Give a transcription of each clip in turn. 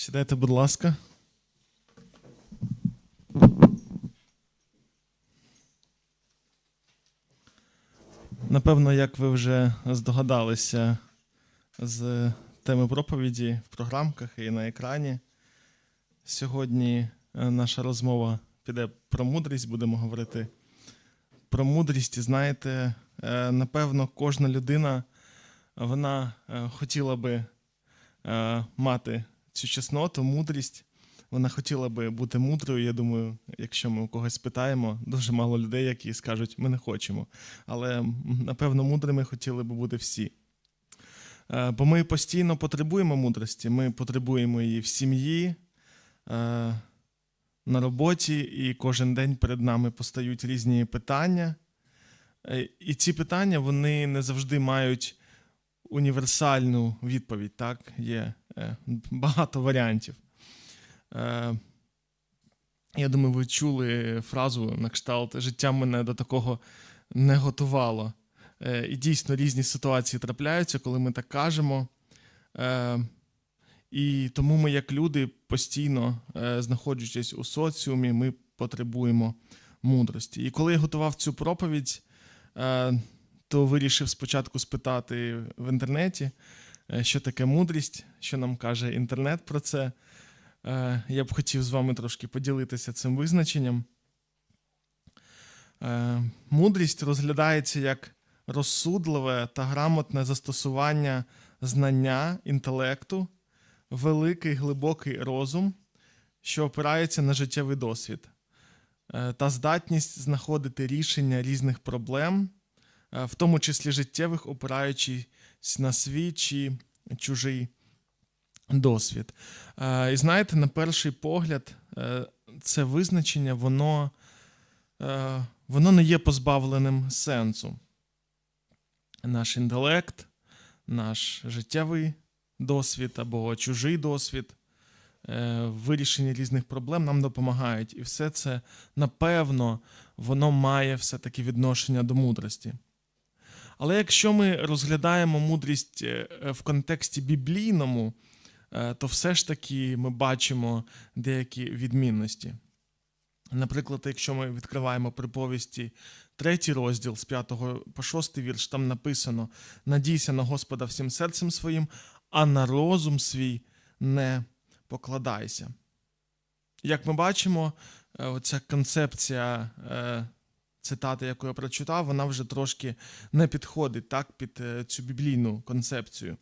Сідайте, будь ласка. Напевно, як ви вже здогадалися з теми проповіді в програмках і на екрані. Сьогодні е, наша розмова піде про мудрість, будемо говорити про мудрість. І знаєте, е, напевно, кожна людина вона е, хотіла би мати цю чесноту, мудрість. Вона хотіла би бути мудрою. Я думаю, якщо ми у когось питаємо, дуже мало людей, які скажуть, ми не хочемо. Але напевно, мудрими хотіли би бути всі. Е, Бо ми постійно потребуємо мудрості. Ми потребуємо її в сім'ї, е, на роботі, і кожен день перед нами постають різні питання. Е, І ці питання вони не завжди мають універсальну відповідь. Так? Є е, багато варіантів. Е, Я думаю, ви чули фразу на кшталт життя мене до такого не готувало. Е, І дійсно різні ситуації трапляються, коли ми так кажемо. І тому ми, як люди, постійно знаходячись у соціумі, ми потребуємо мудрості. І коли я готував цю проповідь, то вирішив спочатку спитати в інтернеті, е, що таке мудрість, що нам каже інтернет про це. Е, Я б хотів з вами трошки поділитися цим визначенням. Е, Мудрість розглядається як розсудливе та грамотне застосування знання, інтелекту, великий глибокий розум, що опирається на життєвий досвід, та здатність знаходити рішення різних проблем, в тому числі життєвих, опираючись на свій чи чужий досвід. Е, І знаєте, на перший погляд, е, це визначення, воно, е, воно не є позбавленим сенсу. Наш інтелект, наш життєвий досвід або чужий досвід, е, в вирішенні різних проблем нам допомагають. І все це, напевно, воно має все-таки відношення до мудрості. Але якщо ми розглядаємо мудрість е, в контексті біблійному, е, то все ж таки ми бачимо деякі відмінності. Наприклад, якщо ми відкриваємо приповісті третій розділ з 5 по 6 вірш, там написано: надійся на Господа всім серцем своїм, а на розум свій не покладайся. Як ми бачимо, е, оця концепція цитати, яку я прочитав, вона вже трошки не підходить так, під е, цю біблійну концепцію.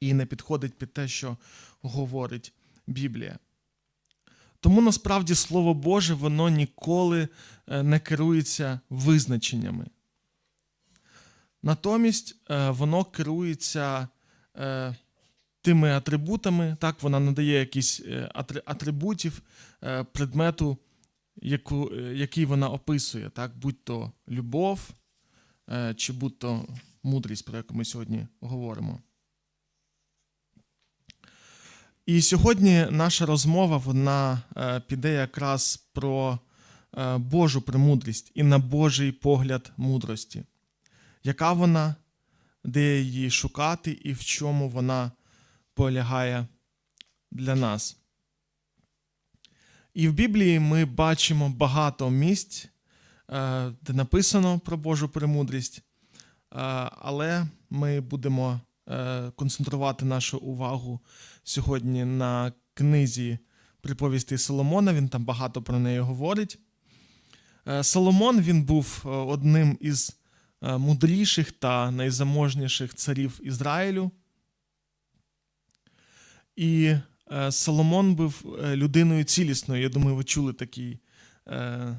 І не підходить під те, що говорить Біблія. Тому насправді Слово Боже, воно ніколи е, не керується визначеннями. Натомість е, воно керується тими атрибутами, так, вона надає якісь атрибутів предмету, яку, е, який вона описує, так, будь то любов, е, чи будь то мудрість, про яку ми сьогодні говоримо. І сьогодні наша розмова вона е, піде якраз про Божу премудрість і на Божий погляд мудрості. Яка вона, де її шукати і в чому вона полягає для нас. І в Біблії ми бачимо багато місць, е, де написано про Божу премудрість, е, але ми будемо е, концентрувати нашу увагу сьогодні на книзі приповісти Соломона. Він там багато про неї говорить. Соломон він був одним із мудріших та найзаможніших царів Ізраїлю. І Соломон був е, людиною цілісною. Я думаю, ви чули такий, е,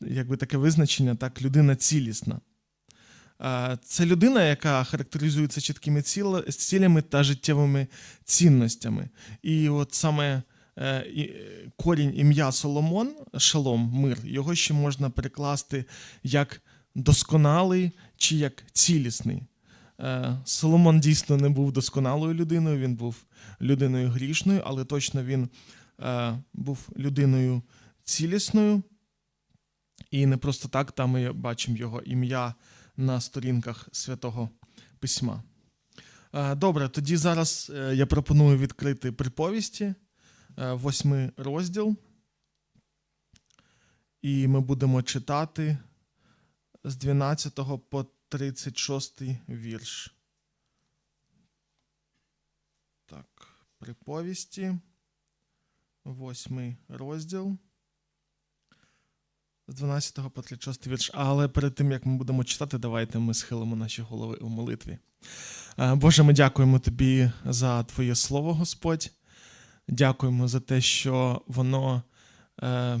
якби таке визначення, так, людина цілісна. Е, Це людина, яка характеризується чіткими цілями та життєвими цінностями. І от саме е, е, корінь ім'я Соломон, шалом, мир, його ще можна перекласти як досконалий чи як цілісний. Е, Соломон дійсно не був досконалою людиною, він був людиною грішною, але точно він е, був людиною цілісною. І не просто так там ми бачимо його ім'я на сторінках святого письма. Е, Добре, тоді зараз я пропоную відкрити приповісті, восьмий розділ. І ми будемо читати з 12 по 36 вірш. Так, приповісті. Восьмий розділ. З 12 по 36 вірш. Але перед тим, як ми будемо читати, давайте ми схилимо наші голови у молитві. Е, Боже, ми дякуємо Тобі за Твоє Слово, Господь. Дякуємо за те, що воно е,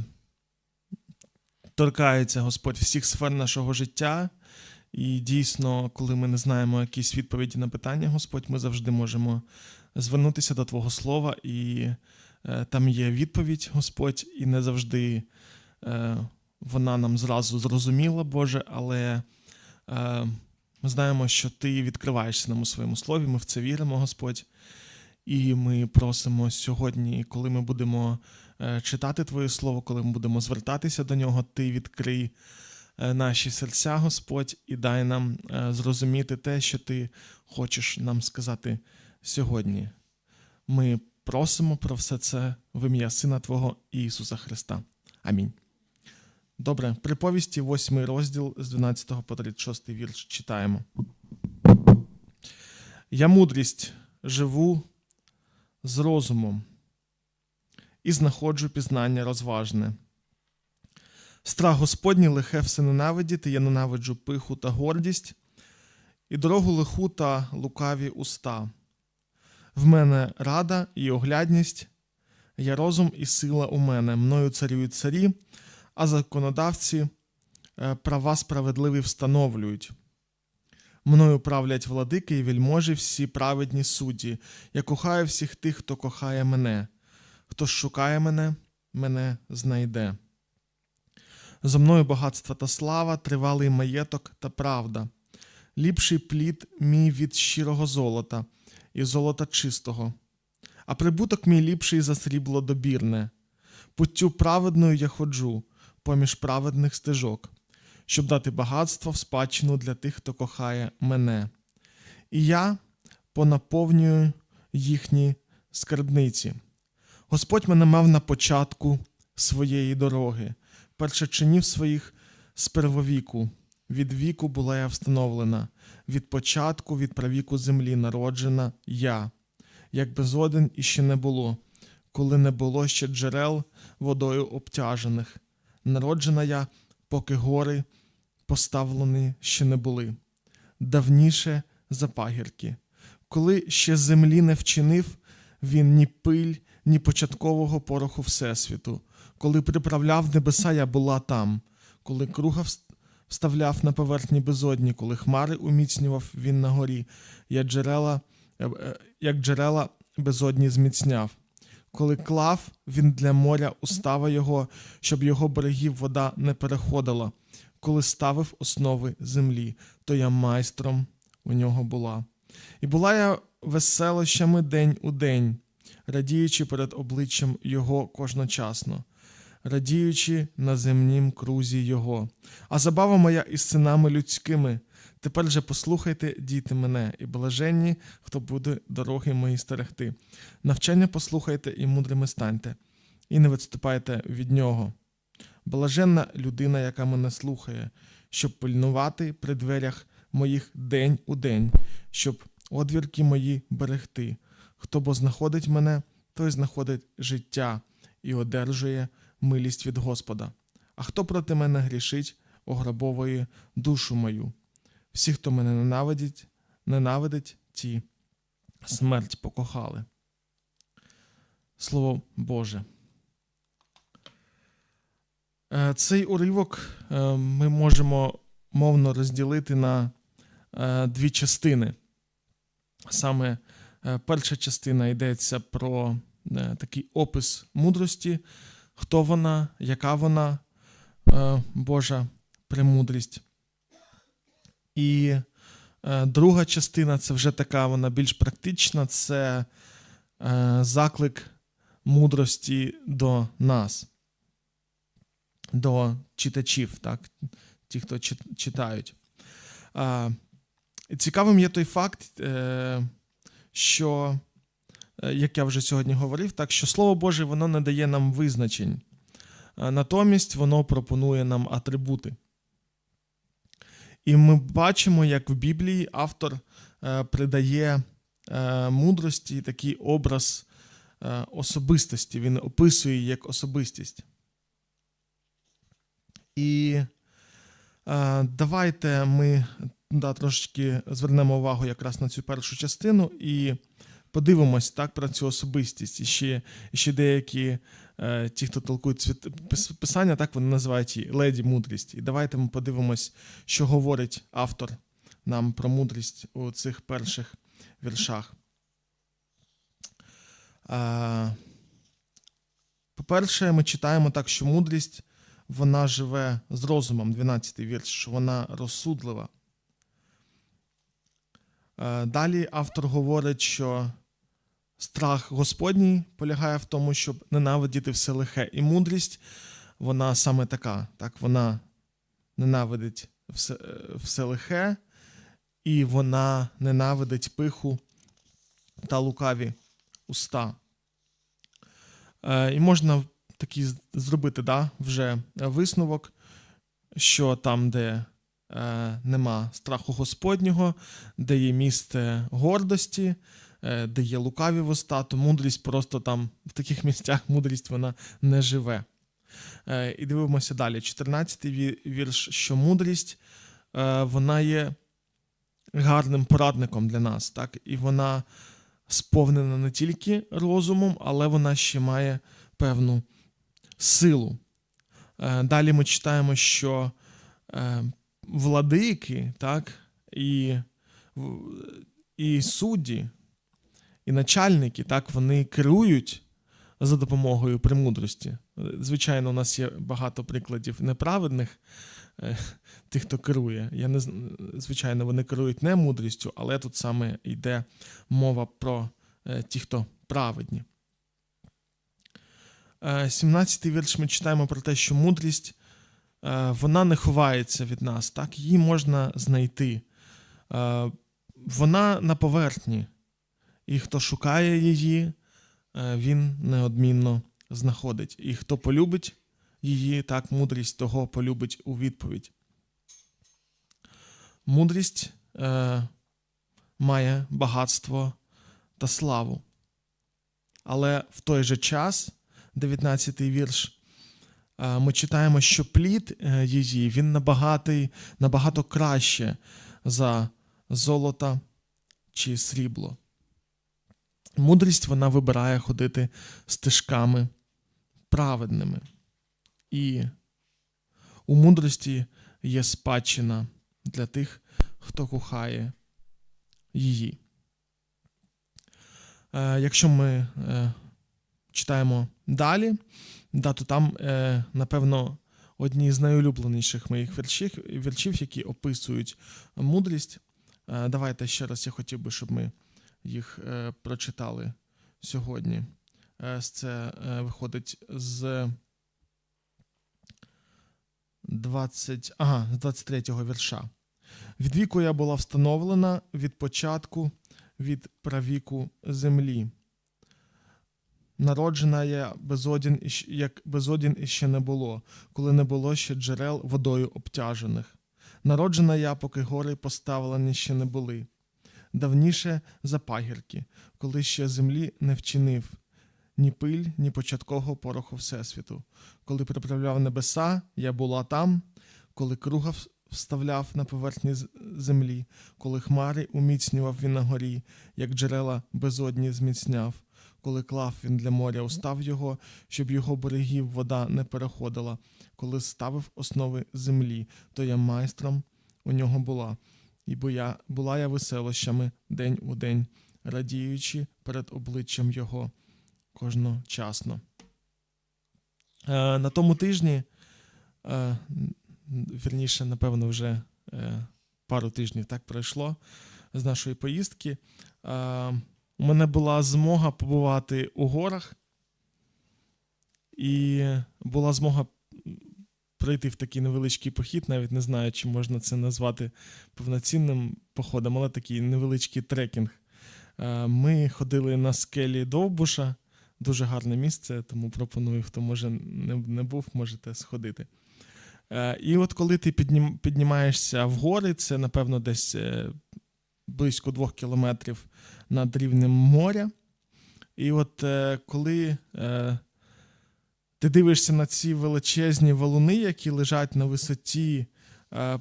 торкається, Господь, всіх сфер нашого життя. І дійсно, коли ми не знаємо якісь відповіді на питання, Господь, ми завжди можемо звернутися до Твого Слова, і е, там є відповідь, Господь, і не завжди е, вона нам зразу зрозуміла, Боже, але е, ми знаємо, що Ти відкриваєшся нам у своєму слові, ми в це віримо, Господь. І ми просимо сьогодні, коли ми будемо е, читати Твоє Слово, коли ми будемо звертатися до нього, Ти відкрий наші серця, Господь, і дай нам е, зрозуміти те, що Ти хочеш нам сказати сьогодні. Ми просимо про все це в ім'я Сина Твого Ісуса Христа. Амінь. Добре, приповісті, 8 розділ з 12 по 36 вірш читаємо. Я мудрість живу з розумом і знаходжу пізнання розважне. Страх Господній лихе все ненавидіти, я ненавиджу пиху та гордість, і дорогу лиху та лукаві уста. В мене рада і оглядність, я розум і сила у мене, мною царюють царі, а законодавці е, права справедливі встановлюють. Мною правлять владики і вельможі всі праведні судді. Я кохаю всіх тих, хто кохає мене. Хто шукає мене, мене знайде. Зо мною багатство та слава, тривалий маєток та правда. Ліпший плід мій від щирого золота і золота чистого. А прибуток мій ліпший за срібло добірне. Путтю праведною я ходжу поміж праведних стежок щоб дати багатство в спадщину для тих, хто кохає мене. І я понаповнюю їхні скарбниці. Господь мене мав на початку своєї дороги, першочинів своїх з первовіку. Від віку була я встановлена, від початку, від правіку землі народжена я, як безоден іще не було, коли не було ще джерел водою обтяжених. Народжена я, поки гори поставлені ще не були, давніше за пагірки. Коли ще землі не вчинив він ні пиль, ні початкового пороху Всесвіту. Коли приправляв небеса, я була там, коли круга вставляв на поверхні безодні, коли хмари уміцнював він на горі, як джерела, е, е, як джерела безодні зміцняв. Коли клав він для моря устава його, щоб його берегів вода не переходила, коли ставив основи землі, то я майстром у нього була. І була я веселощами день у день, радіючи перед обличчям його кожночасно, радіючи на земнім крузі його. А забава моя із синами людськими. Тепер же послухайте, діти мене, і блаженні, хто буде дороги мої стерегти. Навчання послухайте і мудрими станьте, і не відступайте від нього. Блаженна людина, яка мене слухає, щоб пильнувати при дверях моїх день у день, щоб одвірки мої берегти. Хто бо знаходить мене, той знаходить життя і одержує милість від Господа. А хто проти мене грішить, ограбовує душу мою. Всі, хто мене ненавидить, ненавидить, ті смерть покохали. Слово Боже. Е, Цей уривок е, ми можемо мовно розділити на е, дві частини. Саме перша частина йдеться про такий опис мудрості, хто вона, яка вона е, Божа премудрість. І е, друга частина це вже така вона більш практична, це е, заклик мудрості до нас до читачів, так, ті, хто читають. Цікавим є той факт, що, як я вже сьогодні говорив, так що Слово Боже воно не дає нам визначень. Е, Натомість воно пропонує нам атрибути. І ми бачимо, як в Біблії автор е, придає е, мудрості такий образ е, особистості. Він описує її як особистість. І е, давайте ми да, трошечки звернемо увагу якраз на цю першу частину і подивимось так про цю особистість. І ще, ще деякі е, ті, хто толкують світ, писання, так вони називають її леді мудрість. І давайте ми подивимось, що говорить автор нам про мудрість у цих перших віршах. Е, по-перше, ми читаємо так, що мудрість вона живе з розумом, 12-й вірш, що вона розсудлива. Е, Далі автор говорить, що страх Господній полягає в тому, щоб ненавидіти все лихе. І мудрість, вона саме така. Так, Вона ненавидить все, е, все лихе, і вона ненавидить пиху та лукаві уста. Е, І можна такий зробити да, вже висновок, що там, де е, нема страху Господнього, де є місце гордості, де є лукаві вуста, то мудрість просто там в таких місцях мудрість вона не живе. Е, і дивимося далі. 14-й вірш, що мудрість е, вона є гарним порадником для нас, так? і вона сповнена не тільки розумом, але вона ще має певну силу. Е, Далі ми читаємо, що е, владики, так, і, і судді, і начальники, так, вони керують за допомогою премудрості. Е, Звичайно, у нас є багато прикладів неправедних е, тих, хто керує. Я не, звичайно, вони керують не мудрістю, але тут саме йде мова про е, ті, хто праведні. Е, 17-й вірш ми читаємо про те, що мудрість е, вона не ховається від нас, так? її можна знайти. Е, Вона на поверхні, і хто шукає її, е, він неодмінно знаходить. І хто полюбить її, так мудрість того полюбить у відповідь. Мудрість е, має багатство та славу. Але в той же час, 19-й вірш, е, ми читаємо, що плід е, її він набагатий, набагато краще за золото чи срібло. Мудрість вона вибирає ходити стежками праведними. І у мудрості є спадщина для тих, хто кохає її. Е, якщо ми е, читаємо далі, да, то там, е, напевно, одні з найулюбленіших моїх віршів, віршів які описують мудрість. Давайте ще раз я хотів би, щоб ми їх е, прочитали сьогодні. Е, це е, виходить з 20, ага, з 23-го вірша. Від віку я була встановлена від початку, від правіку землі. Народжена я безодін, як безодін іще не було, коли не було ще джерел водою обтяжених. Народжена я, поки гори поставлені ще не були. Давніше за пагірки, коли ще землі не вчинив ні пиль, ні початкового пороху Всесвіту. Коли приправляв небеса, я була там, коли круга вставляв на поверхні землі, коли хмари уміцнював він на горі, як джерела безодні зміцняв, коли клав він для моря, устав його, щоб його берегів вода не переходила, коли ставив основи землі, то я майстром у нього була. І бо я була я веселощами день у день, радіючи перед обличчям його кожночасно. Е, на тому тижні, е, вірніше, напевно, вже е, пару тижнів так пройшло з нашої поїздки. Е, у мене була змога побувати у горах, і була змога пройти в такий невеличкий похід, навіть не знаю, чи можна це назвати повноцінним походом, але такий невеличкий трекінг Е, Ми ходили на скелі Довбуша, дуже гарне місце, тому пропоную, хто може не, був, можете сходити. Е, І от коли ти піднімаєшся в гори, це, напевно, десь е, близько двох кілометрів над рівнем моря. І от коли ти дивишся на ці величезні валуни, які лежать на висоті е,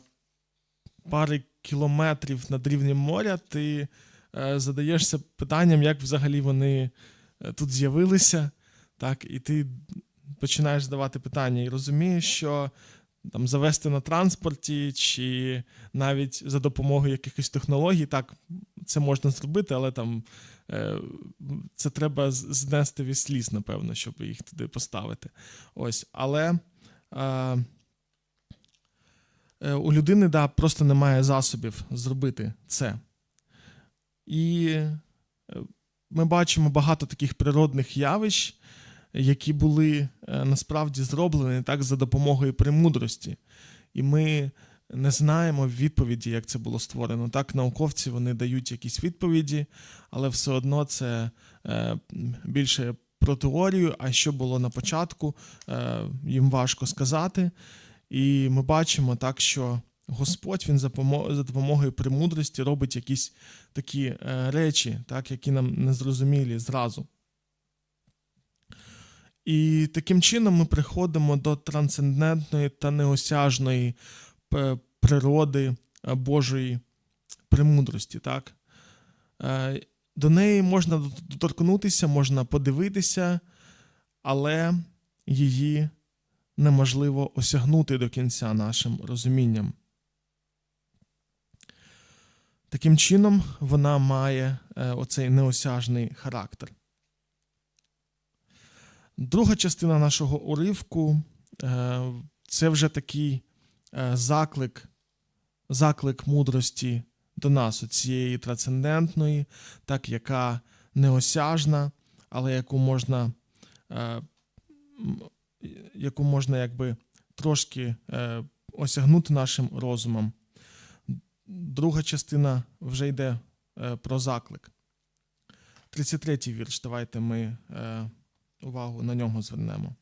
пари кілометрів над рівнем моря, ти е, задаєшся питанням, як взагалі вони е, тут з'явилися. Так, і ти починаєш задавати питання і розумієш, що там завести на транспорті, чи навіть за допомогою якихось технологій, так, це можна зробити, але там е, це треба знести весь ліс, напевно, щоб їх туди поставити. Ось, але е, у людини да, просто немає засобів зробити це. І е, ми бачимо багато таких природних явищ, які були насправді зроблені так за допомогою премудрості. І ми не знаємо відповіді, як це було створено. Так, науковці вони дають якісь відповіді, але все одно це е, більше про теорію, а що було на початку, е, їм важко сказати. І ми бачимо так, що Господь він за допомогою премудрості робить якісь такі е, речі, так, які нам незрозумілі зразу. І таким чином ми приходимо до трансцендентної та неосяжної природи е, Божої премудрості. Так? Е, До неї можна доторкнутися, можна подивитися, але її неможливо осягнути до кінця нашим розумінням. Таким чином, вона має е, оцей неосяжний характер. Друга частина нашого уривку е, це вже такий е, заклик, заклик мудрості до нас, цієї трансцендентної, так, яка неосяжна, але яку можна, е, яку можна якби трошки е, осягнути нашим розумом. Друга частина вже йде е, про заклик. 33-й вірш. Давайте ми е, увагу на нього звернемо.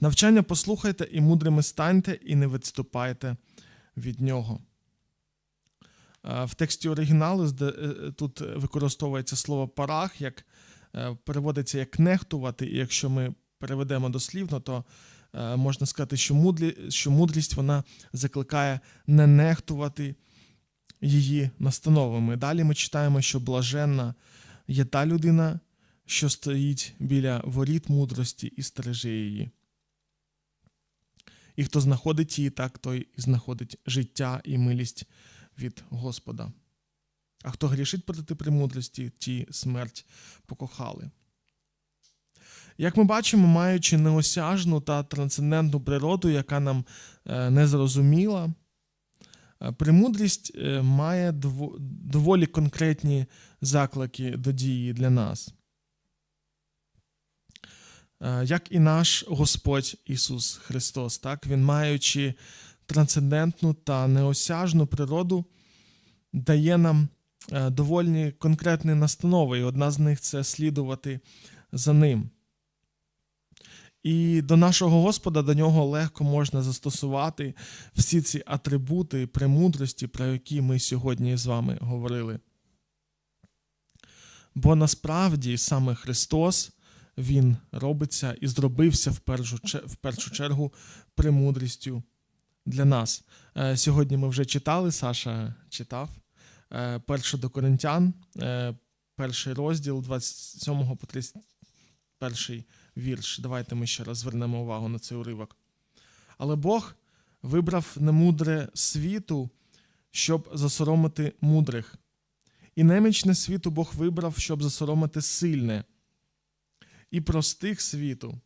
Навчання послухайте і мудрими станьте, і не відступайте від нього. Е, В тексті оригіналу е, тут використовується слово парах, як е, переводиться як нехтувати, і якщо ми переведемо дослівно, то можна сказати, що, мудрі, що мудрість вона закликає не нехтувати її настановами. Далі ми читаємо, що блаженна є та людина, що стоїть біля воріт мудрості і стереже її. І хто знаходить її, так той і знаходить життя і милість від Господа. А хто грішить проти премудрості, ті смерть покохали. Як ми бачимо, маючи неосяжну та трансцендентну природу, яка нам е, не зрозуміла, е, премудрість е, має доволі конкретні заклики до дії для нас. Е, Як і наш Господь Ісус Христос, так? Він, маючи трансцендентну та неосяжну природу, дає нам е, доволі конкретні настанови, і одна з них це слідувати за ним. І до нашого Господа, до нього легко можна застосувати всі ці атрибути премудрості, про які ми сьогодні з вами говорили. Бо насправді саме Христос Він робиться і зробився в першу, в першу чергу премудрістю для нас. Е, Сьогодні ми вже читали, Саша читав е, перше до Коринтян, е, перший розділ 27 по 31 вірш. Давайте ми ще раз звернемо увагу на цей уривок. Але Бог вибрав немудре світу, щоб засоромити мудрих. І немічне світу Бог вибрав, щоб засоромити сильне, і простих світу,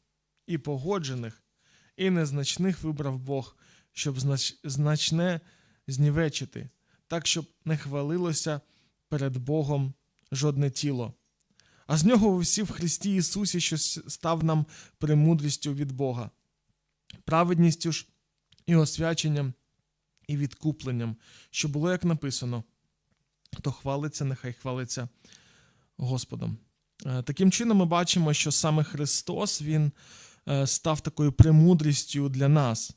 і погоджених, і незначних вибрав Бог, щоб знач- значне знівечити, так, щоб не хвалилося перед Богом жодне тіло. А з нього всі в Христі Ісусі, що став нам премудрістю від Бога, праведністю ж і освяченням, і відкупленням, що було, як написано, хто хвалиться, нехай хвалиться Господом. Е, Таким чином, ми бачимо, що саме Христос Він е, став такою премудрістю для нас.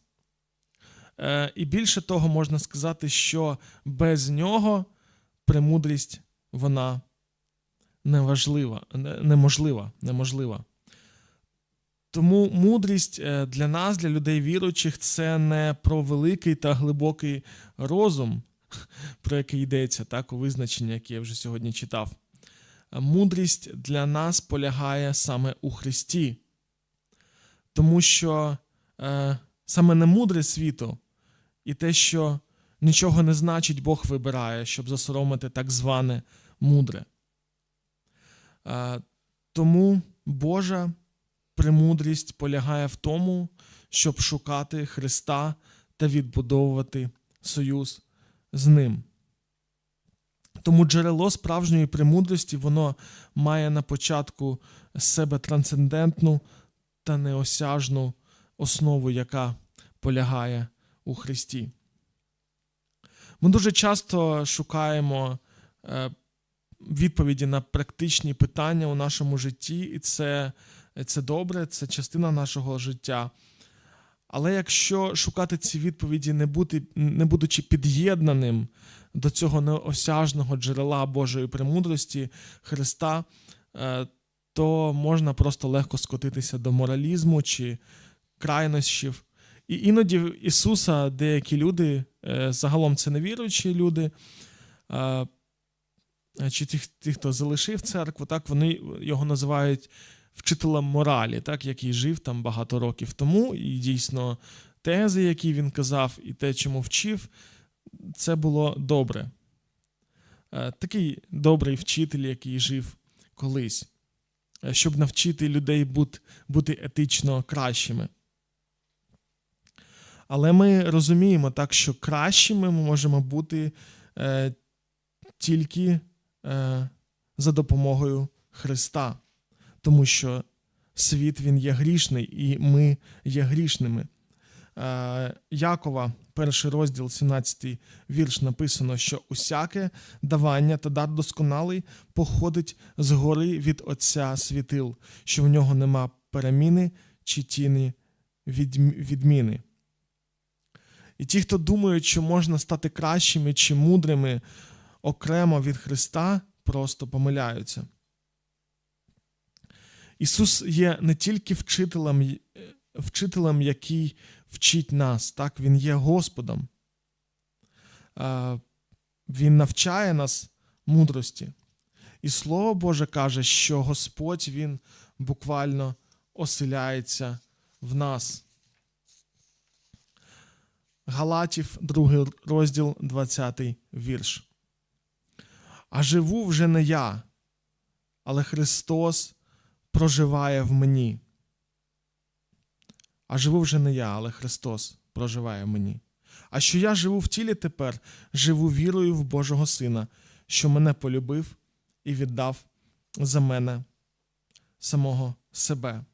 Е, І більше того, можна сказати, що без нього премудрість вона неважлива, неможлива, неможлива. Тому мудрість для нас, для людей віруючих, це не про великий та глибокий розум, про який йдеться, так, у визначенні, яке я вже сьогодні читав. Мудрість для нас полягає саме у Христі, тому що е, саме не мудре світу і те, що нічого не значить, Бог вибирає, щоб засоромити так зване мудре. Е, тому Божа премудрість полягає в тому, щоб шукати Христа та відбудовувати союз з Ним. Тому джерело справжньої премудрості воно має на початку з себе трансцендентну та неосяжну основу, яка полягає у Христі. Ми дуже часто шукаємо е, відповіді на практичні питання у нашому житті, і це, це добре, це частина нашого життя. Але якщо шукати ці відповіді, не, бути, не будучи під'єднаним до цього неосяжного джерела Божої премудрості Христа, е, то можна просто легко скотитися до моралізму чи крайнощів. І іноді в Ісуса деякі люди, е, загалом це невіруючі люди, е, чи ті, ті, хто залишив церкву, так вони його називають вчителем моралі, так, який жив там багато років тому, і дійсно тези, які він казав, і те, чому вчив, це було добре. Е, Такий добрий вчитель, який жив колись, е, щоб навчити людей бути, етично кращими. Але ми розуміємо так, що кращими ми можемо бути е, тільки за допомогою Христа, тому що світ він є грішний, і ми є грішними. Якова, перший розділ, 17 вірш, написано, що усяке давання та дар досконалий походить з гори від Отця світил, що в нього нема переміни чи тіні відміни. І ті, хто думають, що можна стати кращими чи мудрими окремо від Христа, просто помиляються. Ісус є не тільки вчителем, е, вчителем, який вчить нас, так? Він є Господом. Він навчає нас мудрості. І Слово Боже каже, що Господь Він буквально оселяється в нас. Галатів, 2 розділ, 20 вірш. А живу вже не я, але Христос проживає в мені. А живу вже не я, але Христос проживає мені. А що я живу в тілі тепер, живу вірою в Божого Сина, що мене полюбив і віддав за мене самого себе.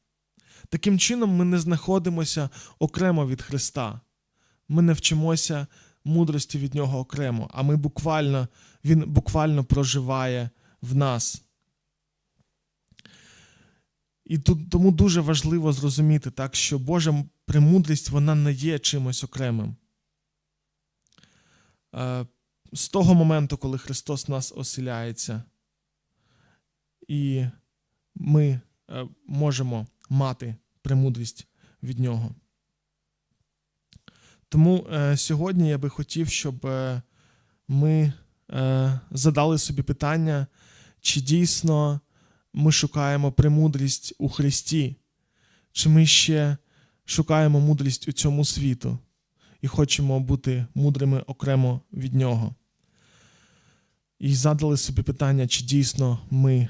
Таким чином, ми не знаходимося окремо від Христа. Ми не вчимося мудрості від нього окремо, а ми буквально, Він буквально проживає в нас. І тут тому дуже важливо зрозуміти, так, що Божа премудрість вона не є чимось окремим. Е, З того моменту, коли Христос нас оселяється, і ми е, можемо мати премудрість від нього. Тому е, сьогодні я би хотів, щоб ми задали собі питання, чи дійсно ми шукаємо премудрість у Христі, чи ми ще шукаємо мудрість у цьому світу і хочемо бути мудрими окремо від нього. І задали собі питання, чи дійсно ми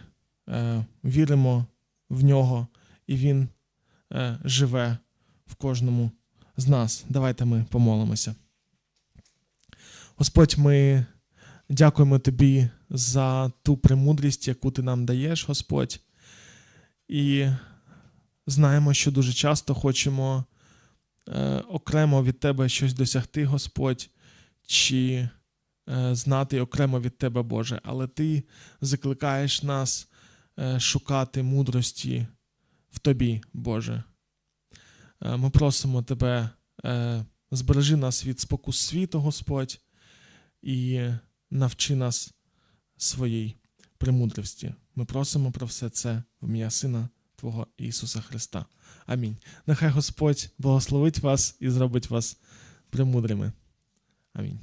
е, віримо в нього, і Він е, живе в кожному з нас. Давайте ми помолимося. Господь, ми дякуємо Тобі за ту премудрість, яку ти нам даєш, Господь. І знаємо, що дуже часто хочемо е, окремо від Тебе щось досягти, Господь, чи е, знати окремо від Тебе, Боже, але Ти закликаєш нас е, шукати мудрості в Тобі, Боже. Е, Ми просимо Тебе, е, збережи нас від спокус світу, Господь, і навчи нас своїй премудрості. Ми просимо про все це в ім'я Сина Твого Ісуса Христа. Амінь. Нехай Господь благословить вас і зробить вас премудрими. Амінь.